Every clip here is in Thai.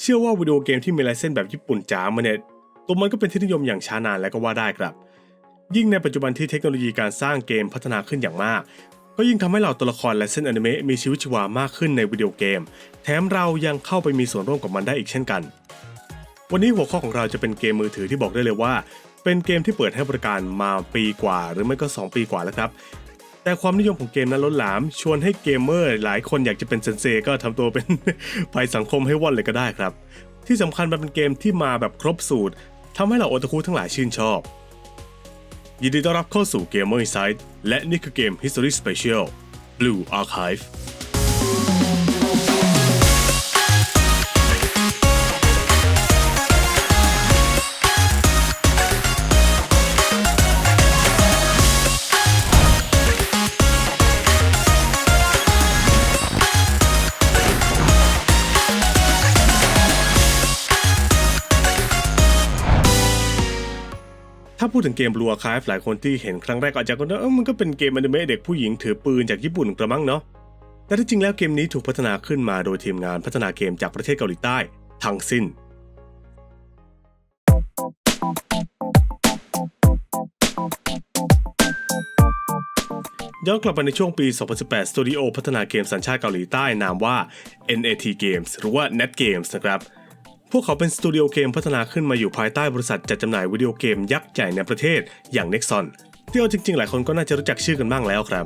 เชื่อว่าวิดีโอเกมที่มีลายเส้นแบบญี่ปุ่นจ๋ามาเนี่ยตัวมันก็เป็นที่นิยมอย่างช้านานแล้วก็ว่าได้ครับ ยิ่งในปัจจุบันที่เทคโนโลยีการสร้างเกมพัฒนาขึ้นอย่างมาก ก็ยิ่งทำให้เหล่าตัวละครและเส้นอนิเมะมีชีวิตชีวามากขึ้นในวิดีโอเกม แถมเรายังเข้าไปมีส่วนร่วมกับมันได้อีกเช่นกัน วันนี้หัวข้อของเราจะเป็นเกมมือถือที่บอกได้เลยว่า เป็นเกมที่เปิดให้บริการมาปีกว่า หรือไม่ก็ 2 ปีกว่าแล้วครับ แต่ความนิยมของเกมนั้นล้นหลาม ชวนให้เกมเมอร์หลายคนอยากจะเป็นเซนเซก็ทำตัวเป็นภัยสังคมให้ว่อนเลยก็ได้ครับ ที่สำคัญมันเป็นเกมที่มาแบบครบสูตรทำให้เหล่าโอตาคุทั้งหลายชื่นชอบ ยินดีต้อนรับเข้าสู่เกมเมอร์ไซต์และนี่คือเกม History Special Blue Archive ดถึงเกม Blue Archive หลายคนที่เห็นครั้งแรกอาจจะก็นึกว่าเออมันก็เป็นเกมอนิเมะเด็กผู้หญิงถือปืนจากญี่ปุ่นกระมังเนาะแต่ที่จริงแล้วเกมนี้ถูกพัฒนาขึ้นมาโดยทีมงานพัฒนาเกมจากประเทศเกาหลีใต้ทั้งสิ้นย้อนกลับไปในช่วงปี 2018 สตูดิโอพัฒนาเกมสัญชาติเกาหลีใต้นามว่า NAT Games หรือว่า Net Games นะครับ พวกเขาเป็นสตูดิโอเกมพัฒนาขึ้นมาอยู่ภายใต้บริษัทจัดจำหน่ายวิดีโอเกมยักษ์ใหญ่ในประเทศอย่าง Nexon ที่เอาจริงๆ หลายคนก็น่าจะรู้จักชื่อกันบ้างแล้วครับ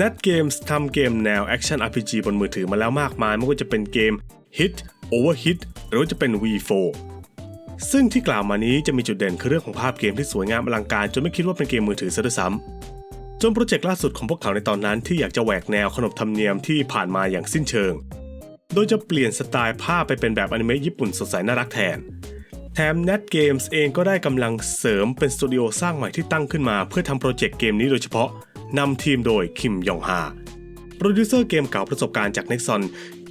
Net Games ทำเกมแนว Action RPG บนมือถือมาแล้วมากมายไม่ว่าจะเป็นเกม Hit Overhit หรือจะเป็น V4 ซึ่งที่กล่าวมานี้จะมีจุดเด่นคือเรื่องของภาพเกมที่สวยงามอลังการจนไม่คิดว่าเป็นเกมมือถือซะด้วยซ้ำจนโปรเจกต์ล่าสุดของพวกเขาในตอนนั้นที่อยากจะแหวกแนวขนบธรรมเนียมที่ผ่านมาอย่างสิ้นเชิง โดยจะเปลี่ยนสไตล์ภาพไปเป็นแบบอนิเมะญี่ปุ่นสดใสน่ารักแทน แถม Net Games เองก็ได้กำลังเสริมเป็นสตูดิโอสร้างใหม่ที่ตั้งขึ้นมา เพื่อทำโปรเจกต์เกมนี้โดยเฉพาะนำทีมโดยคิมยองฮาโปรดิวเซอร์เกมเก่าประสบการณ์จาก Nexon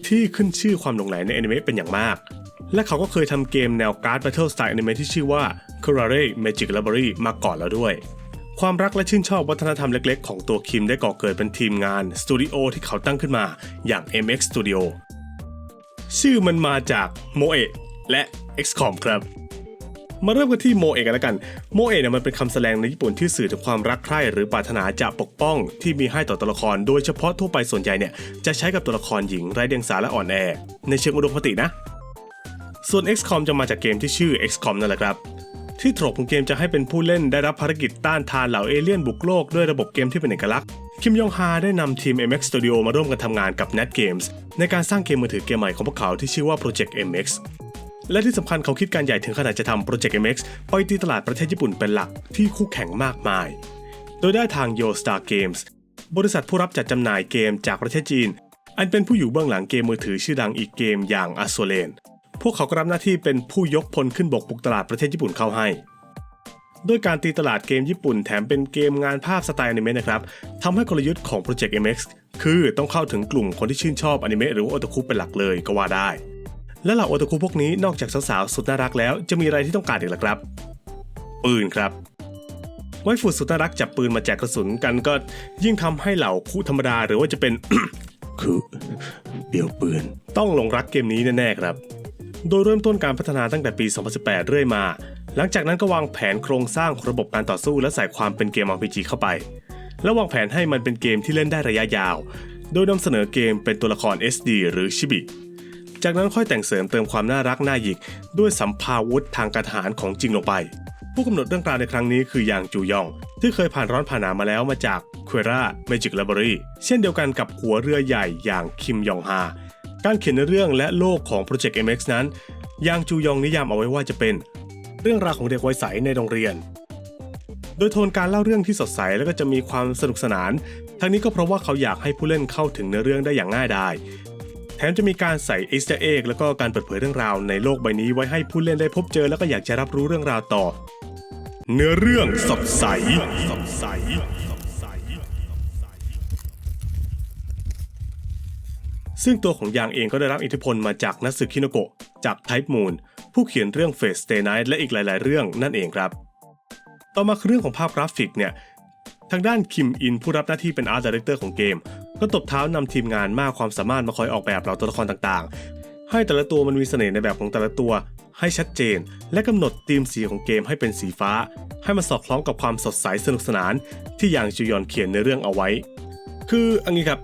ที่ขึ้นชื่อความหลงไหลในอนิเมะเป็นอย่างมาก และเขาก็เคยทำเกมแนวการ์ด Battle สไตล์อนิเมะที่ชื่อว่า k u r a r e Magic Library มาก่อนแล้วด้วย ความรักและชื่นชอบวัฒนธรรมเล็กๆ ของตัวคิมได้ก่อเกิดเป็นทีมงานสตูดิโอที่เขาตั้งขึ้นมาอย่าง MX Studio ชื่อมันมาจากโมเอะและ XCOM ครับ มาเริ่มกันที่โมเอะกันแล้วกันโมเอะเนี่ยมันเป็นคำแสดงในญี่ปุ่นที่สื่อถึงความรักใคร่หรือปรารถนาจะปกป้องที่มีให้ต่อตัวละคร โดยเฉพาะทั่วไปส่วนใหญ่เนี่ยจะใช้กับตัวละครหญิงไร้เดียงสาและอ่อนแอ ในเชิงอุดมคตินะ ส่วน XCOM จะมาจากเกมที่ชื่อ XCOM นั่นแหละครับ ที่โตรกของเกมจะให้เป็นผู้เล่นได้รับภารกิจต้านทานเหล่าเอเลี่ยนบุกโลกด้วยระบบเกมที่เป็นเอกลักษณ์ คิมยองฮาได้นำทีม MX Studio มาร่วมกันทำงานกับ Net Games ในการสร้างเกมมือถือเกมใหม่ของพวกเขาที่ชื่อว่า Project MX และที่สำคัญเขาคิดการใหญ่ถึงขนาดจะทำ Project MX ไปตีตลาดประเทศญี่ปุ่นเป็นหลักที่คู่แข่งมากมาย โดยได้ทาง Yo Star Games บริษัทผู้รับจัดจำหน่ายเกมจากประเทศจีน อันเป็นผู้อยู่เบื้องหลังเกมมือถือชื่อดังอีกเกมอย่าง a s o l a n พ วกเขาก็รับหน้าที่เป็นผู้ยกพลขึ้นบกบุกตลาดประเทศญี่ปุ่นเข้าให้ด้วยการตีตลาดเกมญี่ปุ่นแถมเป็นเกมงานภาพสไตล์อนิเมะนะครับทำให้กลยุทธ์ของ Project MX คือต้องเข้าถึงกลุ่มคนที่ชื่นชอบอนิเมะหรือว่าโอตาคุเป็นหลักเลยก็ว่าได้ และเหล่าโอตาคุพวกนี้นอกจากสาวๆสุดน่ารักแล้ว จะมีอะไรที่ต้องการอีกล่ะครับ ปืนครับ ไวฟูสุดน่ารักจับปืนมาแจกกระสุนกันก็ยิ่งทำให้เหล่าคู่ธรรมดาหรือว่าจะเป็นคือเบี่ยวปืนต้องหลงรักเกมนี้แน่ๆครับ โดยเริ่มต้นการพัฒนาตั้งแต่ปี 2018 เรื่อยมา หลังจากนั้นก็วางแผนโครงสร้างระบบการต่อสู้และใส่ความเป็นเกม RPG เข้าไป และวางแผนให้มันเป็นเกมที่เล่นได้ระยะยาว โดยนำเสนอเกมเป็นตัวละคร SD หรือชิบิจากนั้นค่อยแต่งเสริมเติมความน่ารักน่าหยิก ด้วยสัมภาวุธทางการทหารของจริงลงไป ผู้กำหนดเรื่องราวในครั้งนี้คือยางจูยอง ที่เคยผ่านร้อนผ่านหนาวมาแล้วมาจาก q u e r a Magic Library เช่นเดียวกันกับหัวเรือใหญ่อย่างคิมยองฮา การเขียนเรื่องและโลกของ Project MX นั้นยางจูยองนิยามเอาไว้ว่าจะเป็น เรื่องราวของเด็กวัยใสในโรงเรียน โดยโทนการเล่าเรื่องที่สดใสแล้วก็จะมีความสนุกสนาน ทั้งนี้ก็เพราะว่าเขาอยากให้ผู้เล่นเข้าถึงเนื้อเรื่องได้อย่างง่ายดายแถมจะมีการใส่ Easter egg แล้วก็การเปิดเผยเรื่องราวในโลกใบนี้ไว้ให้ผู้เล่นได้พบเจอแล้วก็อยากจะรับรู้เรื่องราวต่อ เนื้อเรื่องสดใสสดใสสดใส ซึ่งตัวของยางเองก็ได้รับอิทธิพลมาจากนัสึคิโนโกะจาก Type Moon ผู้เขียนเรื่อง Fate Stay Night และอีกหลาย ๆ เรื่องนั่นเองครับ ต่อมาคือเรื่องของภาพกราฟิกเนี่ยทางด้านคิมอินผู้รับหน้าที่เป็นอาร์ตดีเรคเตอร์ของเกม ก็ตบเท้านำทีมงานมากความสามารถมาคอยออกแบบเหล่าตัวละครต่างๆ ให้แต่ละตัวมันมีเสน่ห์ในแบบของแต่ละตัว ให้ชัดเจน และกำหนดธีมสีของเกมให้เป็นสีฟ้า ให้มันสอดคล้องกับความสดใสสนุกสนาน ที่อย่างจูยอนเขียนในเรื่องเอาไว้ คืออันนี้ครับ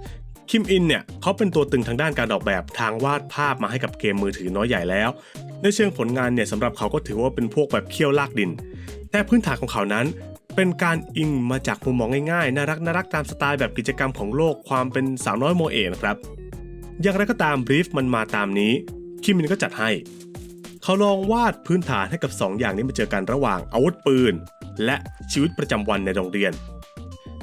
คิมอินเนี่ยเขาเป็นตัวตึงทางด้านการออกแบบทางวาดภาพมาให้กับเกมมือถือน้อยใหญ่แล้ว ในเชิงผลงานเนี่ยสำหรับเขาก็ถือว่าเป็นพวกแบบเคี่ยวลากดิน แต่พื้นฐานของเขานั้นเป็นการอิงมาจากมุมมองง่ายๆ น่ารักน่ารักตามสไตล์แบบกิจกรรมของโลกความเป็นสาวน้อยโมเอะนะครับ อย่างไรก็ตามบรีฟมันมาตามนี้ คิมมินก็จัดให้ เขาลองวาดพื้นฐานให้กับ 2 อย่างนี้มาเจอกันระหว่างอาวุธปืน และชีวิตประจำวันในโรงเรียน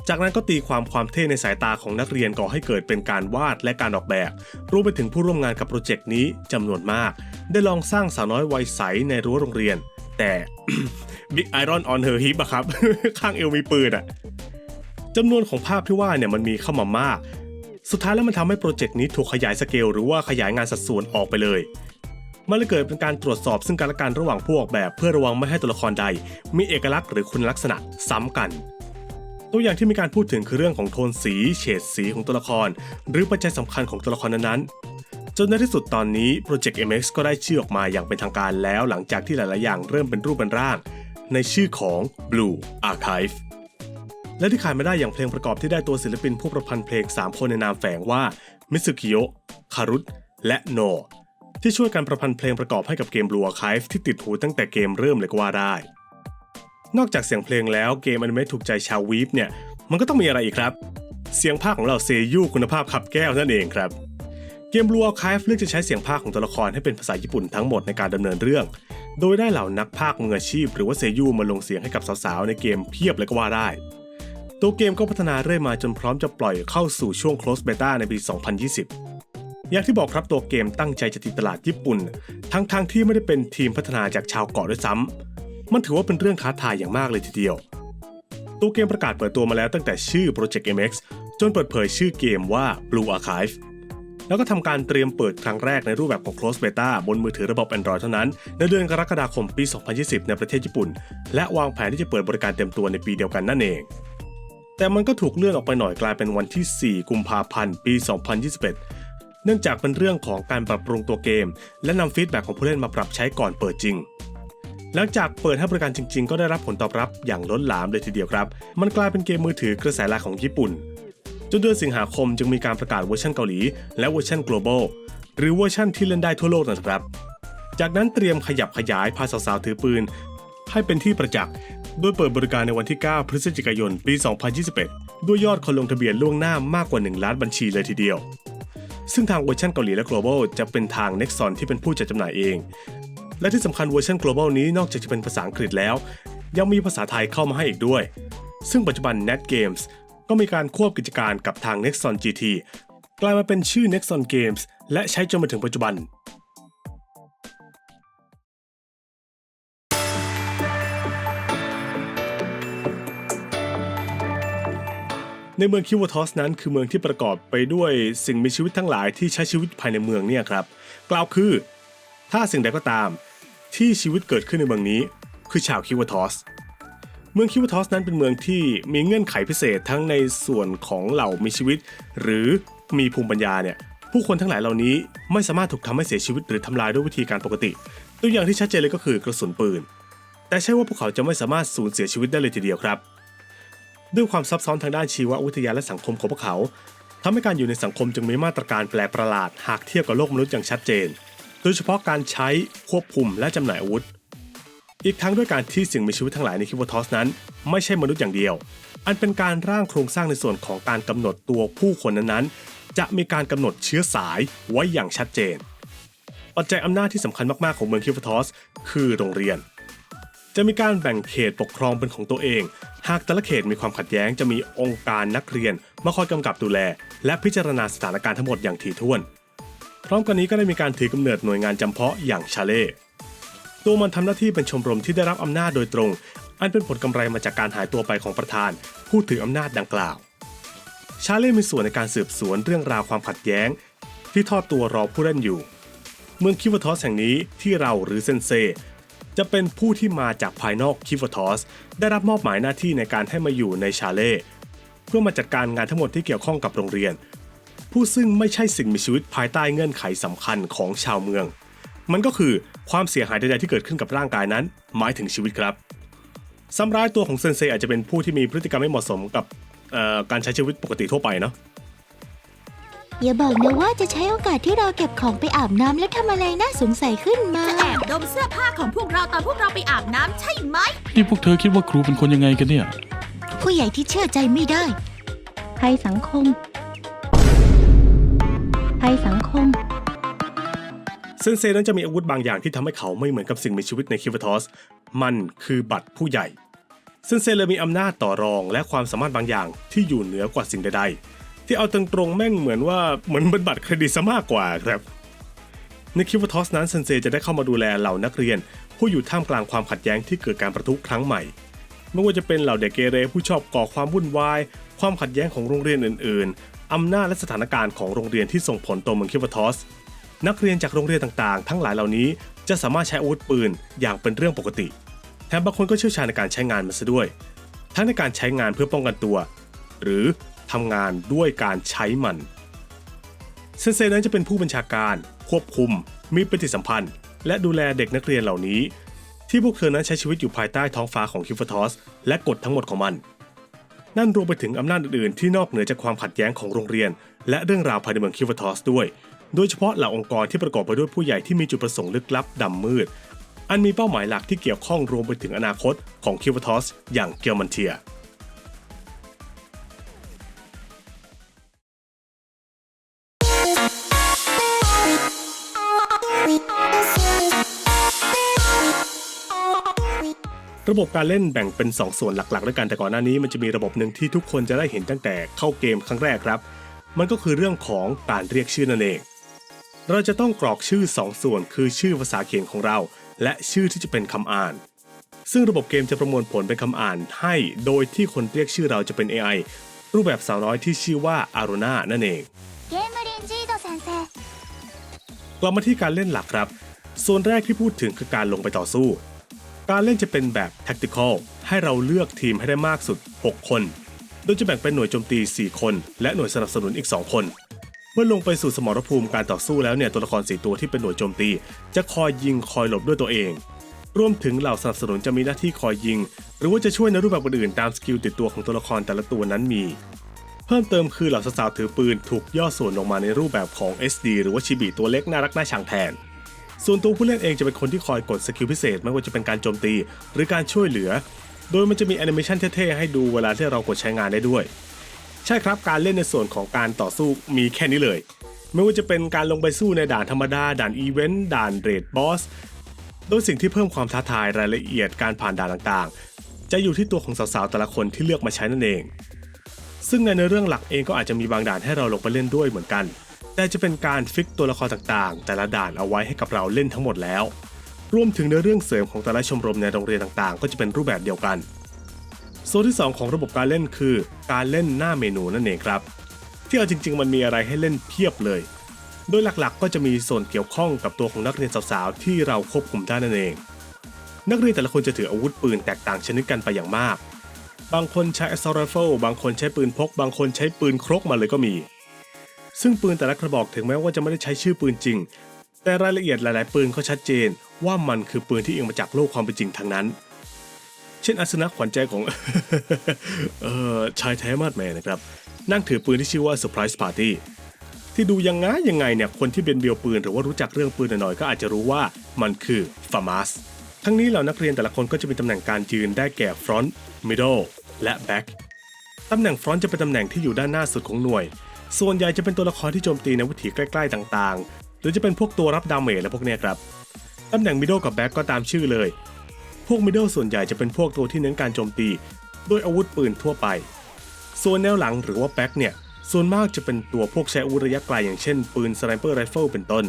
จากนั้นก็ตีความความเท่ในสายตาของนักเรียนก่อให้เกิดเป็นการวาดและการออกแบบ รวมไปถึงผู้ร่วมงานกับโปรเจกต์นี้จำนวนมาก ได้ลองสร้างสาวน้อยวัยใสในรั้วโรงเรียน แต่ Big Iron on her hip อะครับ ข้างเอวมีปืนอะจำนวนของภาพที่ว่าเนี่ยมันมีเข้ามามาก สุดท้ายแล้วมันทำให้โปรเจกต์นี้ถูกขยายสเกลหรือว่าขยายงานสัดส่วนออกไปเลยมันเลยเกิดเป็นการตรวจสอบซึ่งกันและกันระหว่างผู้ออกแบบ เพื่อระวังไม่ให้ตัวละครใด มีเอกลักษณ์หรือคุณลักษณะซ้ำกัน ตัวอย่างที่มีการพูดถึงคือเรื่องของโทนสีเฉดสีของตัวละคร หรือปัจจัยสำคัญของตัวละครนั้นๆ จนในที่สุดตอนนี้ Project MX ก็ได้ชื่อออกมาอย่างเป็นทางการแล้ว หลังจากที่หลายๆ อย่างเริ่มเป็นรูปเป็นร่าง ในชื่อของ Blue Archive และที่ขาดไม่ได้อย่างเพลงประกอบที่ได้ตัวศิลปินผู้ประพันธ์เพลง 3 คนในนามแฝงว่ามิสุกิโยคารุตและโนที่ช่วยกันประพันธ์เพลงประกอบให้กับเกม Blue Archive ที่ติดหูตั้งแต่เกมเริ่มเลยก็ว่าได้ นอกจากเสียงเพลงแล้วเกมอนิเมะถูกใจชาววีฟเนี่ย มันก็ต้องมีอะไรอีกครับ เสียงภาคของเราเซยูคุณภาพขับแก้วนั่นเองครับ เกม Blue Archive เลือกจะใช้เสียงภาคของตัวละครให้เป็นภาษาญี่ปุ่นทั้งหมดในการดำเนินเรื่อง โดยได้เหล่านักภาคมืออาชีพ หรือว่าเซยูมาลงเสียงให้กับสาวๆในเกมเพียบเลยก็ว่าได้ ตัวเกมก็พัฒนาเรื่อยมาจนพร้อมจะปล่อยเข้าสู่ช่วง close beta ในปี 2020อย่างที่บอกครับตัวเกมตั้งใจจะตีตลาดญี่ปุ่น ทั้งๆทที่ไม่ได้เป็นทีมพัฒนาจากชาวเกาะด้วยซ้ำ มันถือว่าเป็นเรื่องท้าทายอย่างมากเลยทีเดียว ตัวเกมประกาศเปิดตัวมาแล้วตั้งแต่ชื่อ Project MX จนเปิดเผยชื่อเกมว่า Blue Archive แล้วก็ทำการเตรียมเปิดครั้งแรกในรูปแบบของ Close Beta บนมือถือระบบ Android เท่านั้น ในเดือนกรกฎาคมปี 2020 ในประเทศญี่ปุ่น และวางแผนที่จะเปิดบริการเต็มตัวในปีเดียวกันนั่นเอง แต่มันก็ถูกเลื่อนออกไปหน่อยกลายเป็นวันที่ 4 กุมภาพันธ์ ปี 2021 เนื่องจากเป็นเรื่องของการปรับปรุงตัวเกม และนำฟีดแบ็กของผู้เล่นมาปรับใช้ก่อนเปิดจริง หลังจากเปิดให้บริการจริง ๆ ก็ได้รับผลตอบรับอย่างล้นหลามเลยทีเดียวครับ มันกลายเป็นเกมมือถือกระแสหลักของญี่ปุ่นจนเดือนสิงหาคมจึงมีการประกาศเวอร์ชันเกาหลี และเวอร์ชัน global หรือเวอร์ชันที่เล่นได้ทั่วโลกนะครับ จากนั้นเตรียมขยับขยายพาสาวๆถือปืน ให้เป็นที่ประจักษ์โดยเปิดบริการในวันที่ 9 พฤศจิกายน ปี 2021 ด้วยยอดคนลงทะเบียนล่วงหน้ามากกว่า 1 ล้านบัญชีเลยทีเดียว ซึ่งทางเวอร์ชันเกาหลีและ global จะเป็นทาง Nexon ที่เป็นผู้จัดจำหน่ายเอง และที่สำคัญเวอร์ชัน global นี้นอกจากจะเป็นภาษาอังกฤษแล้ว ยังมีภาษาไทยเข้ามาให้อีกด้วย ซึ่งปัจจุบัน Net Games ก็มีการควบกิจการกับทาง Nexon GT กลายมาเป็นชื่อ Nexon Games และใช้จนมาถึงปัจจุบันในเมืองคิวทอสนั้นคือเมืองที่ประกอบไปด้วยสิ่งมีชีวิตทั้งหลายที่ใช้ชีวิตภายในเมืองเนี่ยครับ กล่าวคือ ถ้าสิ่งใดก็ตาม ที่ชีวิตเกิดขึ้นในเมืองนี้ คือชาวคิวทอส เมืองคิวทอสนั้นเป็นเมืองที่มีเงื่อนไขพิเศษทั้งในส่วนของเหล่ามีชีวิต หรือมีภูมิปัญญาเนี่ยผู้คนทั้งหลายเหล่านี้ไม่สามารถถูกทำให้เสียชีวิตหรือทำลายด้วยวิธีการปกติ ตัวอย่างที่ชัดเจนเลยก็คือกระสุนปืน แต่ใช่ว่าพวกเขาจะไม่สามารถสูญเสียชีวิตได้เลยทีเดียวครับ ด้วยความซับซ้อนทางด้านชีววิทยาและสังคมของพวกเขาทำให้การอยู่ในสังคมจึงมีมาตรการแปลกประหลาด หากเทียบกับโลกมนุษย์อย่างชัดเจน โดยเฉพาะการใช้ควบคุมและจำหน่ายอาวุธ อีกทั้งด้วยการที่สิ่งมีชีวิตทั้งหลายในคิวทอสนั้น ไม่ใช่มนุษย์อย่างเดียว อันเป็นการร่างโครงสร้างในส่วนของการกำหนดตัวผู้คนนั้นๆ จะมีการกำหนดเชื้อสายไว้อย่างชัดเจน ปัจจัยอำนาจที่สำคัญมากๆของเมืองคิวทอสคือโรงเรียนจะมีการแบ่งเขตปกครองเป็นของตัวเอง หากแต่ละเขตมีความขัดแย้งจะมีองค์การนักเรียนมาคอยกำกับดูแล และพิจารณาสถานการณ์ทั้งหมดอย่างถี่ถ้วน พร้อมกันนี้ก็ได้มีการถือกำเนิดหน่วยงานจำเพาะอย่างชาเล่ตัวมันทำหน้าที่เป็นชมรมที่ได้รับอำนาจโดยตรง อันเป็นผลกำไรมาจากการหายตัวไปของประธานผู้ถืออำนาจดังกล่าว ชาเล่มีส่วนในการสืบสวนเรื่องราวความขัดแย้ง ที่ทอดตัวรอผู้เล่นอยู่ เมืองคิวทอสแห่งนี้ที่เราหรือเซนเซจะเป็นผู้ที่มาจากภายนอกคิฟทอสได้รับมอบหมายหน้าที่ในการให้มาอยู่ในชาเล่เพื่อมาจัดการงานทั้งหมดที่เกี่ยวข้องกับโรงเรียน ผู้ผู้ซึ่งไม่ใช่สิ่งมีชีวิตภายใต้เงื่อนไขสำคัญของชาวเมือง มันก็คือความเสียหายใดๆที่เกิดขึ้นกับร่างกายนั้น หมายถึงชีวิตครับซ้ำร้ายตัวของเซนเซอาจจะเป็นผู้ที่มีพฤติกรรมไม่เหมาะสมกับเอ่อการใช้ชีวิตปกติทั่วไปเนาะอย่าบอกนะว่าจะใช้โอกาสที่เราเก็บของไปอาบน้ำแล้วทำอะไรน่าสงสัยขึ้นมาจะแอบดมเสื้อผ้าของพวกเราตอนพวกเราไปอาบน้ำใช่ไหมนี่พวกเธอคิดว่าครูเป็นคนยังไงกันเนี่ย ผู้ใหญ่ที่เชื่อใจไม่ได้ภัยสังคม ภัยสังคมเซนเซนั้นจะมีอาวุธบางอย่างที่ทำให้เขาไม่เหมือนกับสิ่งมีชีวิตในคิวทอส มันคือบัตรผู้ใหญ่ เซนเซเลยมีอำนาจต่อรองและความสามารถบางอย่างที่อยู่เหนือกว่าสิ่งใดๆ ที่เอาตรงๆแม่งเหมือนว่าเหมือนเป็นบัตรเครดิตซะมากกว่าครับในคิวทอสนั้นเซนเซจะได้เข้ามาดูแลเหล่านักเรียน ผู้อยู่ท่ามกลางความขัดแย้งที่เกิดการประทุครั้งใหม่ ไม่ว่าจะเป็นเหล่าเด็กเกเรผู้ชอบก่อความวุ่นวาย ความขัดแย้งของโรงเรียนอื่น อำนาจและสถานการณ์ของโรงเรียนที่ส่งผลต่อเมืองคิวทอส นักเรียนจากโรงเรียนต่างๆ ทั้งหลายเหล่านี้จะสามารถใช้อาวุธปืนอย่างเป็นเรื่องปกติ แถมบางคนก็เชี่ยวชาญในการใช้งานมันซะด้วย ทั้งในการใช้งานเพื่อป้องกันตัว หรือทำงานด้วยการใช้มัน เซนเซนั้นจะเป็นผู้บัญชาการ ควบคุม มีปฏิสัมพันธ์ และดูแลเด็กนักเรียนเหล่านี้ ที่พวกเธอนั้นใช้ชีวิตอยู่ภายใต้ท้องฟ้าของคิวฟทอสและกฎทั้งหมดของมัน นั่นรวมไปถึงอำนาจอื่นๆที่นอกเหนือจากความขัดแย้งของโรงเรียน และเรื่องราวภายในเมืองคิฟทอสด้วย โดยเฉพาะเหล่าองค์กรที่ประกอบไปด้วยผู้ใหญ่ที่มีจุดประสงค์ลึกลับดำมืด อันมีเป้าหมายหลักที่เกี่ยวข้องรวมไปถึงอนาคตของคิฟทอสอย่างเกียร์มันเทีย ระบบการเล่นแบ่งเป็น 2 ส่วนหลักๆด้วยกันแต่ก่อนหน้านี้มันจะมีระบบหนึ่งที่ทุกคนจะได้เห็นตั้งแต่เข้าเกมครั้งแรกครับ มันก็คือเรื่องของการเรียกชื่อนั่นเอง เราจะต้องกรอกชื่อ 2 ส่วน คือชื่อภาษาเขียนของเรา และชื่อที่จะเป็นคำอ่าน ซึ่งระบบเกมจะประมวลผลเป็นคำอ่านให้ โดยที่คนเรียกชื่อเราจะเป็น AI รูปแบบสาวน้อยที่ชื่อว่าอารุณานั่นเองเกมมารินจีโดเซนเซกลับมาที่การเล่นหลักครับ ส่วนแรกที่พูดถึงคือการลงไปต่อสู้ การเล่นจะเป็นแบบ tactical ให้เราเลือกทีมให้ได้มากสุด 6 คน โดยจะแบ่งเป็นหน่วยโจมตี 4 คน และหน่วยสนับสนุนอีก 2 คน เมื่อลงไปสู่สมรภูมิการต่อสู้แล้วเนี่ยตัวละคร 4 ตัวที่เป็นหน่วยโจมตี จะคอยยิงคอยหลบด้วยตัวเอง รวมถึงเหล่าสนับสนุนจะมีหน้าที่คอยยิง หรือว่าจะช่วยในรูปแบบอื่นๆตามสกิลติดตัวของตัวละครแต่ละตัวนั้นมี เพิ่มเติมคือเหล่าสาวๆถือปืนถูกย่อส่วนลงมาในรูปแบบของ SD หรือว่าชิบิตัวเล็กน่ารักน่าชังแทน ส่วนตัวผู้เล่นเองจะเป็นคนที่คอยกดสกิลพิเศษไม่ว่าจะเป็นการโจมตี หรือการช่วยเหลือ โดยมันจะมีแอนิเมชันเท่ๆให้ดูเวลาที่เรากดใช้งานได้ด้วย ใช่ครับการเล่นในส่วนของการต่อสู้มีแค่นี้เลย ไม่ว่าจะเป็นการลงไปสู้ในด่านธรรมดา ด่านอีเวนต์ด่านเรดบอสโดยสิ่งที่เพิ่มความท้าทายรายละเอียดการผ่านด่านต่างๆ จะอยู่ที่ตัวของสาวๆแต่ละคนที่เลือกมาใช้นั่นเอง ซึ่งในเนื้อเรื่องหลักเองก็อาจจะมีบางด่านให้เราลงไปเล่นด้วยเหมือนกัน แต่จะเป็นการฟิกตัวละครต่างๆ แต่ละด่านเอาไว้ให้กับเราเล่นทั้งหมดแล้ว รวมถึงเนื้อเรื่องเสริมของแต่ละชมรมในโรงเรียนต่างๆ ก็จะเป็นรูปแบบเดียวกัน โซนที่ 2 ของระบบการเล่นคือ การเล่นหน้าเมนูนั่นเองครับ ที่เอาจริง ๆ มันมีอะไรให้เล่นเพียบเลย โดยหลักๆ ก็จะมีส่วนเกี่ยวข้องกับตัวของนักเรียนสาวๆที่เราควบคุมได้นั่นเอง นักเรียนแต่ละคนจะถืออาวุธปืนแตกต่างชนิดกันไปอย่างมาก บางคนใช้ assault rifle บางคนใช้ปืนพก บางคนใช้ปืนครกมาเลยก็มี ซึ่งปืนแต่ละกระบอกถึงแม้ว่าจะไม่ได้ใช้ชื่อปืนจริง แต่รายละเอียดหลาย ๆ ปืนก็ชัดเจน ว่ามันคือปืนที่เอียงมาจากโลกความเป็นจริงทั้งนั้น เช่นอาสนะขวัญใจของเอ่อชายแท้มาดแมนนะครับ นั่งถือปืนที่ชื่อว่า surprise party ที่ดูยังไงยังไงเนี่ยคนที่เป็นเบียวปืนหรือว่ารู้จักเรื่องปืนหน่อยๆก็อาจจะรู้ว่ามันคือฟามาสทั้งนี้เหล่านักเรียนแต่ละคนก็จะมีตำแหน่งการยืนได้แก่ front middle และ back ตำแหน่ง front จะเป็นตำแหน่งที่อยู่ด้านหน้าสุดของหน่วย ส่วนใหญ่จะเป็นตัวละครที่โจมตีในวิถีใกล้ๆต่างๆ หรือจะเป็นพวกตัวรับดาเมจและพวกเนี้ยครับ ตำแหน่ง middle กับ back ก็ตามชื่อเลย พวก middle ส่วนใหญ่จะเป็นพวกตัวที่เน้นการโจมตีด้วยอาวุธปืนทั่วไป ส่วนแนวหลังหรือว่า back เนี่ย ส่วนมากจะเป็นตัวพวกใช้อาวุธระยะไกลอย่างเช่น ปืน sniper rifle เป็นต้น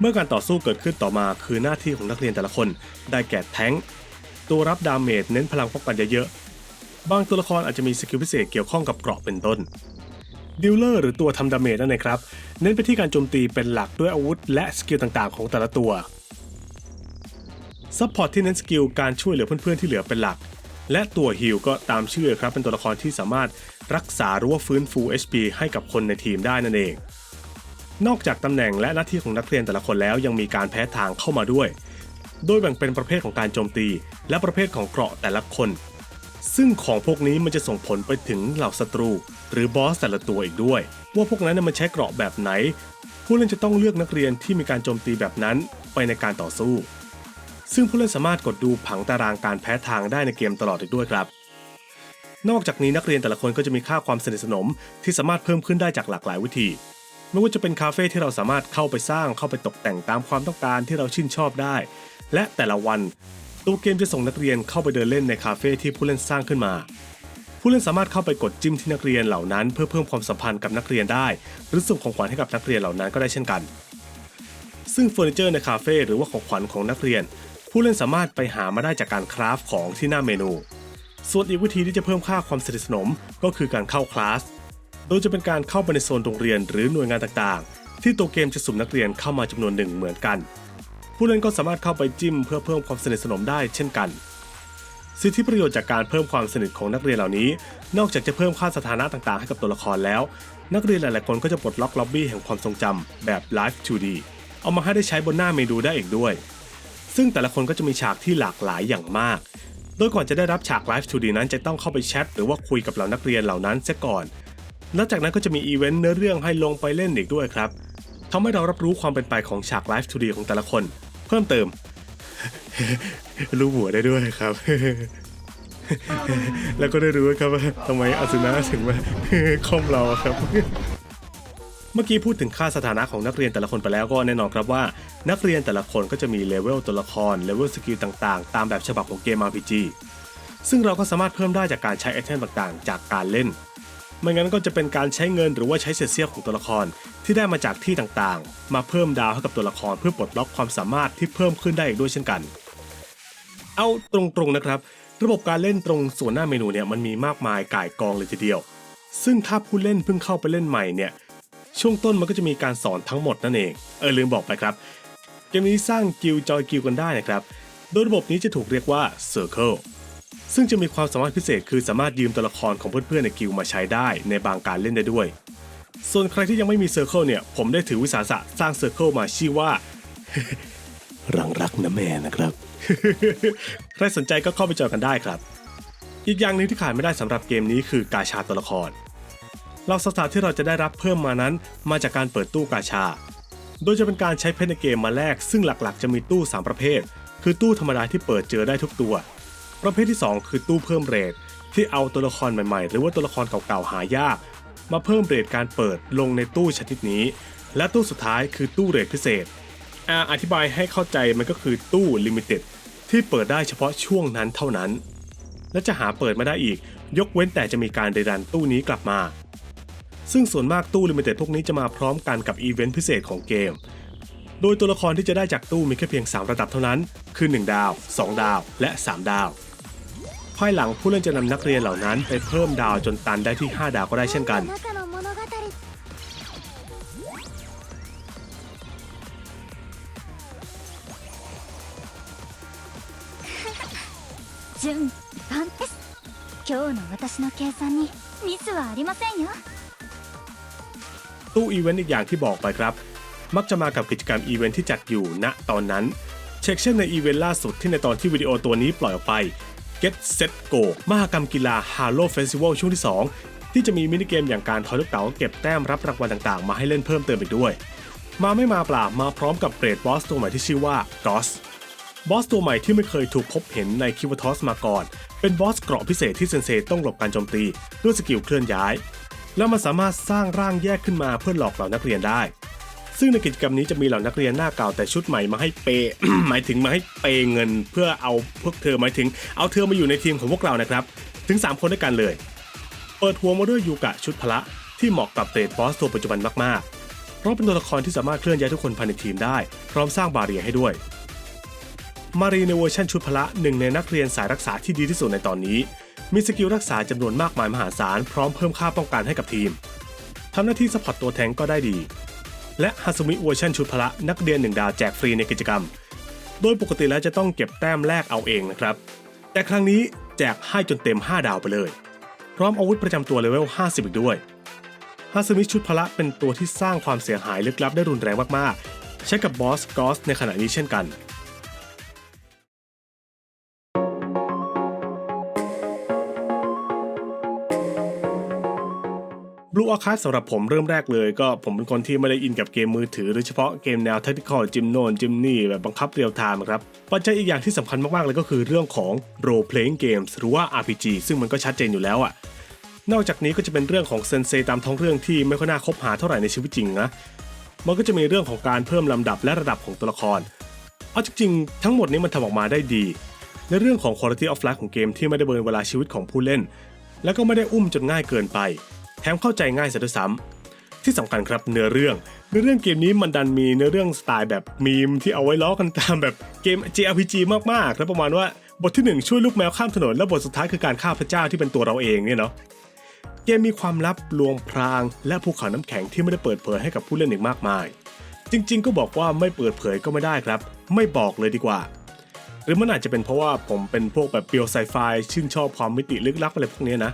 เมื่อการต่อสู้เกิดขึ้นต่อมาคือหน้าที่ของนักเรียนแต่ละคน ได้แก่แท้งตัวรับดาเมจเน้นพลังป้องกันเยอะๆ บางตัวละครอาจจะมีสกิลพิเศษเกี่ยวข้องกับเกราะเป็นต้น ดิลเลอร์หรือตัวทำดาเมจนั่นเองครับ เน้นไปที่การโจมตีเป็นหลักด้วยอาวุธ และสกิลต่างๆ ของแต่ละตัวซัพพอร์ตที่เน้นสกิลการช่วยเหลือเพื่อนๆที่เหลือเป็นหลัก และตัวฮิลก็ตามชื่อครับเป็นตัวละครที่สามารถรักษาหรือว่าฟื้นฟู HP ให้กับคนในทีมได้นั่นเอง นอกจากตำแหน่งและหน้าที่ของนักเรียนแต่ละคนแล้วยังมีการแพ้ทางเข้ามาด้วย โดยแบ่งเป็นประเภทของการโจมตี และประเภทของเกราะแต่ละคน ซึ่งของพวกนี้มันจะส่งผลไปถึงเหล่าศัตรู หรือบอสแต่ละตัวอีกด้วย ว่าพวกนั้นเนยมันใช้เกราะแบบไหน ผู้เล่นจะต้องเลือกนักเรียนที่มีการโจมตีแบบนั้นไปในการต่อสู้ ซึ่งผู้เล่นสามารถกดดูผังตารางการแพ้ทางได้ในเกมตลอดอีกด้วยครับนอกจากนี้นักเรียนแต่ละคนก็จะมีค่าความสนิทสนม ที่สามารถเพิ่มขึ้นได้จากหลากหลายวิธี ไม่ว่าจะเป็นคาเฟ่ที่เราสามารถเข้าไปสร้างเข้าไปตกแต่งตามความต้องการที่เราชื่นชอบได้ และแต่ละวัน ตัวเกมจะส่งนักเรียนเข้าไปเดินเล่นในคาเฟ่ที่ผู้เล่นสร้างขึ้นมา ผู้เล่นสามารถเข้าไปกดจิ้มที่นักเรียนเหล่านั้น เพื่อเพิ่มความสัมพันธ์กับนักเรียนได้ หรือส่งของขวัญให้กับนักเรียนเหล่านั้นก็ได้เช่นกัน ซึ่งเฟอร์นิเจอร์ในคาเฟ่หรือว่าของขวัญของนักเรียน ผู้เล่นสามารถไปหามาได้จากการคราฟของที่หน้าเมนู ส่วนอีกวิธีที่จะเพิ่มค่าความสนิทสนมก็คือการเข้าคลาสโดยจะเป็นการเข้าไปในโซนโรงเรียนหรือหน่วยงานต่างๆ ที่ตัวเกมจะสุ่มนักเรียนเข้ามาจำนวนหนึ่งเหมือนกัน ผู้เล่นก็สามารถเข้าไปจิ้มเพื่อเพิ่มความสนิทสนมได้เช่นกัน สิทธิประโยชน์จากการเพิ่มความสนิทของนักเรียนเหล่านี้ นอกจากจะเพิ่มค่าสถานะต่างๆ ให้กับตัวละครแล้ว นักเรียนหลายๆคนก็จะปลดล็อกล็อบบี้แห่งความทรงจำแบบ Live 2D เอามาให้ได้ใช้บนหน้าเมนูได้อีกด้วย ซึ่งแต่ละคนก็จะมีฉากที่หลากหลายอย่างมากโดยก่อนจะได้รับฉาก Live 2D นั้นจะต้องเข้าไปแชทหรือว่าคุยกับเหล่านักเรียนเหล่านั้นเสียก่อน นอกจากนั้นก็จะมีอีเวนต์เนื้อเรื่องให้ลงไปเล่นอีกด้วยครับทำให้เรารับรู้ความเป็นไปของฉาก Live 2D ของแต่ละคน เพิ่มเติม รู้หัวได้ด้วยครับ แล้วก็ได้รู้ครับว่าทำไมอาสุนะถึงมาคอมเราครับ เมื่อกี้พูดถึงค่าสถานะของนักเรียนแต่ละคนไปแล้วก็แน่นอนครับว่า นักเรียนแต่ละคนก็จะมีเลเวลตัวละครเลเวลสกิลต่างๆ ตามแบบฉบับของเกม RPG ซึ่งเราก็สามารถเพิ่มได้จากการใช้ไอเทมต่างๆ จากการเล่น ไม่งั้นก็จะเป็นการใช้เงินหรือว่าใช้เศษเสี้ยวของตัวละครที่ได้มาจากที่ต่างๆ มาเพิ่มดาวให้กับตัวละครเพื่อปลดล็อกความสามารถที่เพิ่มขึ้นได้อีกด้วยเช่นกัน เอาตรงๆนะครับ ระบบการเล่นตรงส่วนหน้าเมนูเนี่ยมันมีมากมายก่ายกองเลยทีเดียว ซึ่งถ้าผู้เล่นเพิ่งเข้าไปเล่นใหม่เนี่ยช่วงต้นมันก็จะมีการสอนทั้งหมดนั่นเองเออลืมบอกไปครับเกมนี้สร้างกิลจอยกิลกันได้นะครับ โดยระบบนี้จะถูกเรียกว่า Circle ซึ่งจะมีความสามารถพิเศษคือสามารถยืมตัวละครของเพื่อนๆในกิลมาใช้ได้ในบางการเล่นได้ด้วย ส่วนใครที่ยังไม่มี Circle เนี่ย ผมได้ถือวิสาสะสร้าง Circle มาชื่อว่า รังรักนะแม่นะครับ ใครสนใจก็เข้าไปจอยกันได้ครับ อีกอย่างหนึงที่ขาดไม่ได้สำหรับเกมนี้คือกาชาตัวละครเราสถานที่เราจะได้รับเพิ่มมานั้น มาจากการเปิดตู้กาชา โดยจะเป็นการใช้เพชรในเกมมาแลกซึ่งหลักๆ จะมีตู้ 3 ประเภท คือตู้ธรรมดาที่เปิดเจอได้ทุกตัว ประเภทที่ 2 คือตู้เพิ่มเรทที่เอาตัวละครใหม่ๆ หรือว่าตัวละครเก่าๆหายาก มาเพิ่มเรทการเปิดลงในตู้ชนิดนี้ และตู้สุดท้ายคือตู้เรทพิเศษอาอธิบายให้เข้าใจมันก็คือตู้ลิมิเต็ดที่เปิดได้เฉพาะช่วงนั้นเท่านั้น และจะหาเปิดมาได้อีก ยกเว้นแต่จะมีการเดรันตู้นี้กลับมา ซึ่งส่วนมากตู้ลิมิเต็ดพวกนี้จะมาพร้อมกันกับอีเวนต์พิเศษของเกม โดยตัวละครที่จะได้จากตู้มีแค่เพียง 3 ระดับเท่านั้น คือ 1 ดาว 2 ดาว และ 3 ดาว ภายหลังผู้เล่นจะนำนักเรียนเหล่านั้นไปเพิ่มดาวจนตันได้ที่ 5 ดาวก็ได้เช่นกัน 中の物語 準番です今日の私の計算にミスはありませんよ ตู้อีเวนต์อีกอย่างที่บอกไปครับ มักจะมากับกิจกรรมอีเวนต์ที่จัดอยู่ณตอนนั้น เช็คเช่นในอีเวนต์ล่าสุดที่ในตอนที่วิดีโอตัวนี้ปล่อยออกไป Get Set Go มหกรรมกีฬา Halo Festival ช่วงที่ 2 ที่จะมีมินิเกมอย่างการทอยลูกเต๋าเก็บแต้มรับรางวัลต่างๆ มาให้เล่นเพิ่มเติมอีกด้วย มาไม่มาเปล่ามาพร้อมกับเกรดบอสตัวใหม่ที่ชื่อว่า Ghost บอสตัวใหม่ที่ไม่เคยถูกพบเห็นในคิวทอสมาก่อน เป็นบอสเกราะพิเศษที่เซนเซต้องหลบการโจมตีด้วยสกิลเคลื่อนย้าย แล้วมันสามารถสร้างร่างแยกขึ้นมาเพื่อหลอกเหล่านักเรียนได้ ซึ่งในกิจกรรมนี้จะมีเหล่านักเรียนหน้าเก่าแต่ชุดใหม่มาให้เปย์หมายถึงมาให้เปย์เงิน เพื่อเอาพวกเธอหมายถึงเอาเธอมาอยู่ในทีมของพวกเรานะครับ ถึง 3 คนด้วยกันเลย เปิดหัวมาด้วยยูกะชุดพละ ที่เหมาะกับเตดบอสตัวปัจจุบันมากๆ เพราะเป็นตัวละครที่สามารถเคลื่อนย้ายทุกคนภายในทีมได้ พร้อมสร้างบาเรียให้ด้วย มารีในเวอร์ชันชุดพละหนึ่งในนักเรียนสายรักษาที่ดีที่สุดในตอนนี้ มีสกิลรักษาจำนวนมากมายมหาศาลพร้อมเพิ่มค่าป้องกันให้กับทีมทำหน้าที่สปอร์ตตัวแทงก็ได้ดี และฮาซุมิเวอร์ชันชุดพละนักเรียนหนึ่งดาวแจกฟรีในกิจกรรม โดยปกติแล้วจะต้องเก็บแต้มแลกเอาเองนะครับ แต่ครั้งนี้แจกให้จนเต็ม 5 ดาวไปเลย พร้อมอาวุธประจำตัวเลเวล 50 อีกด้วยฮาสมิชุดพละเป็นตัวที่สร้างความเสียหายลึกลับได้รุนแรงมากๆ ใช้กับบอสกอสในขณะนี้เช่นกัน ก็ค่าสำหรับผมเริ่มแรกเลยก็ผมเป็นคนที่ไม่ได้อินกับเกมมือถือโดยเฉพาะเกมแนว tactical จิมโนนจิมนี่แบบบังคับเรียลไทม์ครับปัจจัยอีกอย่างที่สำคัญมากๆเลยก็คือเรื่องของ role playing games หรือว่า RPG ซึ่งมันก็ชัดเจนอยู่แล้วอะนอกจากนี้ก็จะเป็นเรื่องของเซนเซตามท้องเรื่องที่ไม่ค่อยน่าคบหาเท่าไหร่ในชีวิตจริงนะมันก็จะมีเรื่องของการเพิ่มลำดับและระดับของตัวละคร เอาจริงๆ ทั้งหมดนี้มันทำออกมาได้ดี ในเรื่องของ quality of life ของเกมที่ไม่ได้เบิร์นเวลาชีวิตของผู้เล่น แล้วก็ไม่ได้อุ้มจนง่ายเกินไป แถมเข้าใจง่ายเสียด้วยซ้ำที่สำคัญครับเนื้อเรื่องเนื้อเรื่องเกมนี้มันดันมีเนื้อเรื่องสไตล์แบบมีมที่เอาไว้ล้อกันตามแบบเกม JRPG มากๆแล้วประมาณว่าบทที่หนึ่งช่วยลูกแมวข้ามถนน และบทสุดท้ายคือการฆ่าพระเจ้าที่เป็นตัวเราเองเนี่ยเนาะเกมมีความลับลวงพราง และภูเขาน้ำแข็งที่ไม่ได้เปิดเผยให้กับผู้เล่นอีกมากมาย จริงๆ ก็บอกว่าไม่เปิดเผยก็ไม่ได้ครับ ไม่บอกเลยดีกว่า หรือมันอาจจะเป็นเพราะว่าผมเป็นพวกแบบเปียวไซไฟชื่นชอบความมิติลึกลับอะไรพวกเนี้ยนะ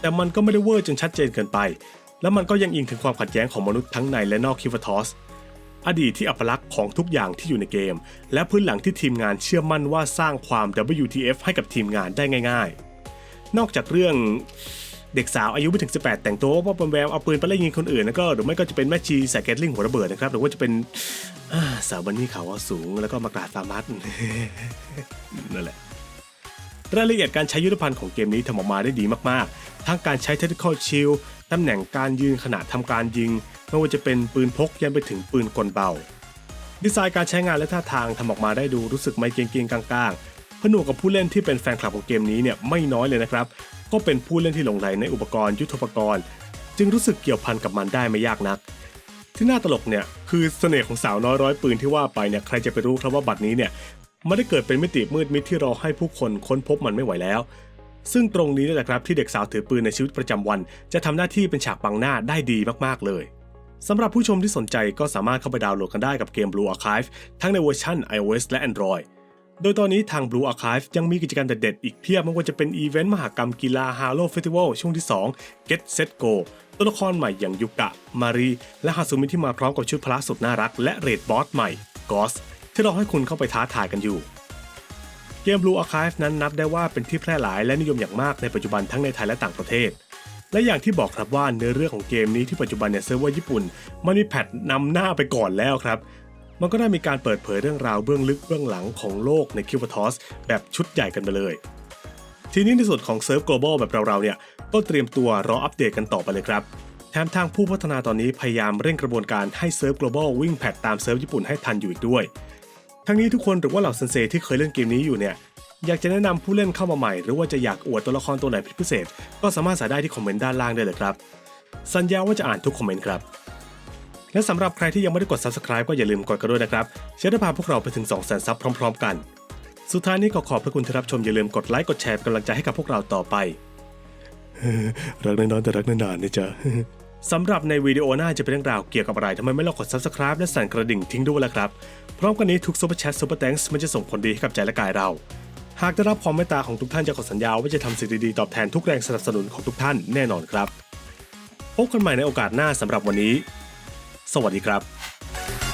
แต่มันก็ไม่ได้เวอร์จนชัดเจนเกินไป แล้วมันก็ยังอิงถึงความขัดแย้งของมนุษย์ทั้งในและนอกคิวทอสอดีตที่อัปลักษณ์ของทุกอย่างที่อยู่ในเกม และพื้นหลังที่ทีมงานเชื่อมั่นว่าสร้างความ WTF ให้กับทีมงานได้ง่าย ๆ นอกจากเรื่องเด็กสาวอายุไม่ถึง 18 แต่งตัวว่าเป็นแววเอาปืนไปไล่ยิงคนอื่นแล้วก็หรือไม่ก็จะเป็นแม่ชีใส่แก๊สลิงหัวระเบิดนะครับหรือว่าจะเป็นาสาวบันนี่เขาวสูงแล้วก็มากราดฟามัสนั่นแหละรายละเอียดการใช้ยุทธภัณฑ์ของเกมนี้ทำออกมาได้ดีมาก ทั้งการใช้ tactical shield ตำแหน่งการยืนขณะทำการยิง ไม่ว่าจะเป็นปืนพกยันไปถึงปืนกลเบา ดีไซน์การใช้งานและท่าทางทำออกมาได้ดูรู้สึกไม่เกรียงๆกลางๆผนวกกับผู้เล่นที่เป็นแฟนคลับของเกมนี้เนี่ยไม่น้อยเลยนะครับ ก็เป็นผู้เล่นที่หลงใหลในอุปกรณ์ยุทโธปกรณ์ จึงรู้สึกเกี่ยวพันกับมันได้ไม่ยากนัก ที่น่าตลกเนี่ยคือเสน่ห์ของสาวน้อยร้อยปืนที่ว่าไปเนี่ยใครจะไปรู้ครับว่าบัตรนี้เนี่ยไม่ได้เกิดเป็นมิติมืดมิดที่รอให้ผู้คนค้นพบมันไม่ไหวแล้ว ซึ่งตรงนี้นี่แหละครับที่เด็กสาวถือปืนในชีวิตประจำวัน จะทำหน้าที่เป็นฉากบังหน้าได้ดีมากๆเลยสำหรับผู้ชมที่สนใจก็สามารถเข้าไปดาวน์โหลดกันได้กับเกม Blue Archive ทั้งในเวอร์ชัน iOS และ Android โดยตอนนี้ทาง Blue Archive ยังมีกิจกรรมเด็ดๆอีกเพียบไม่ว่าจะเป็นอีเวนต์มหกรรมกีฬา Halo Festival ช่วงที่ 2 Get Set Go ตัวละครใหม่อย่างยุกะ มารี และฮาซุมิที่มาพร้อมกับชุดพละสุดน่ารัก และเรดบอสใหม่กอสที่รอให้คุณเข้าไปท้าทายกันอยู่ เกม Blue Archive นั้นนับได้ว่าเป็นที่แพร่หลายและนิยมอย่างมากในปัจจุบันทั้งในไทยและต่างประเทศ และอย่างที่บอกครับว่าเนื้อเรื่องของเกมนี้ที่ปัจจุบันเนี่ยเซิร์ฟเวอร์ญี่ปุ่น มันมีแพทนำหน้าไปก่อนแล้วครับ มันก็ได้มีการเปิดเผยเรื่องราวเบื้องลึกเบื้องหลังของโลกในคิวบทอสแบบชุดใหญ่กันไปเลย ทีนี้ในส่วนของเซิร์ฟ global แบบเราๆเนี่ยก็เตรียมตัวรออัปเดตกันต่อไปเลยครับแถมทางผู้พัฒนาตอนนี้พยายามเร่งกระบวนการให้เซิร์ฟ global วิ่งแพทตามเซิร์ฟญี่ปุ่นให้ทันอยู่อีกด้วย ทั้งนี้ทุกคนหรือว่าเหล่าเซนเซที่เคยเล่นเกมนี้อยู่เนี่ยอยากจะแนะนำผู้เล่นเข้ามาใหม่ หรือว่าจะอยากอวดตัวละครตัวไหนพิเศษ ก็สามารถใส่ได้ที่คอมเมนต์ด้านล่างได้เลยครับ สัญญาว่าจะอ่านทุกคอมเมนต์ครับ และสำหรับใครที่ยังไม่ได้กด subscribe ก็อย่าลืมกดกันด้วยนะครับจะได้พาพวกเราไปถึง2 0 0 0 0ซับพร้อม ๆ กัน สุดท้ายนี้ก็ขอบพระคุณที่รับชมอย่าลืมกดไลค์กดแชร์กำลังใจให้กับพวกเราต่อไปรักน้อยๆแต่รักนานๆนะจ๊ะ สำหรับในวิดีโอหน้าจะเป็นเรื่องราวเกี่ยวกับอะไรทำไมไม่ลองกด subscribe และสั่นกระดิ่งทิ้งด้วยล่ะครับ พร้อมกันนี้ทุก super chat super thanks มันจะส่งผลดีให้กับใจและกายเรา หากได้รับความเมตตาของทุกท่านจะขอสัญญาว่าจะทำสิ่งดีๆตอบแทนทุกแรงสนับสนุนของทุกท่านแน่นอนครับ พบกันใหม่ในโอกาสหน้าสำหรับวันนี้ สวัสดีครับ